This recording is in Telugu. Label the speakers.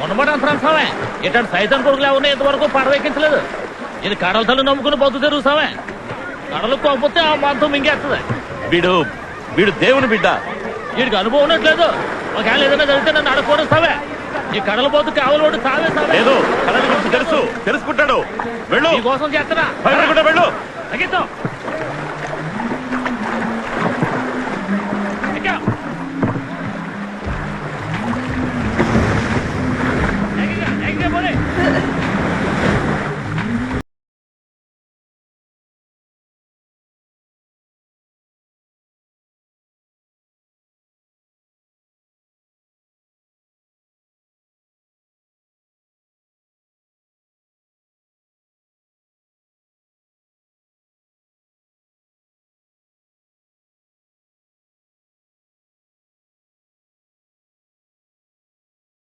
Speaker 1: ఉన్నమాట అంతరం ఇట్లాంటి సైతం కొడుకులు ఎవరిని ఇంతవరకు పడవెక్కించలేదు ఇది కడల తల్లి నమ్ముకుని బొద్దు తిరుగుతామే కడలు పోకపోతే ఆ మంతం మింగేస్తుంది
Speaker 2: వీడు వీడు దేవుని బిడ్డ.
Speaker 1: వీడికి అనుభవం ఉండట్లేదు ఒకవేళ ఏదైనా జరిగితే నన్ను అడగకూడదు ఈ కడల పోతు కావాలి వాడు సావే
Speaker 2: లేదు కడల గురించి తెలుసు. తెలుసుకుంటాడు. వెళ్ళు.
Speaker 1: కోసం చేస్తున్నా.
Speaker 2: వెళ్ళు.
Speaker 1: తగ్గిద్దాం.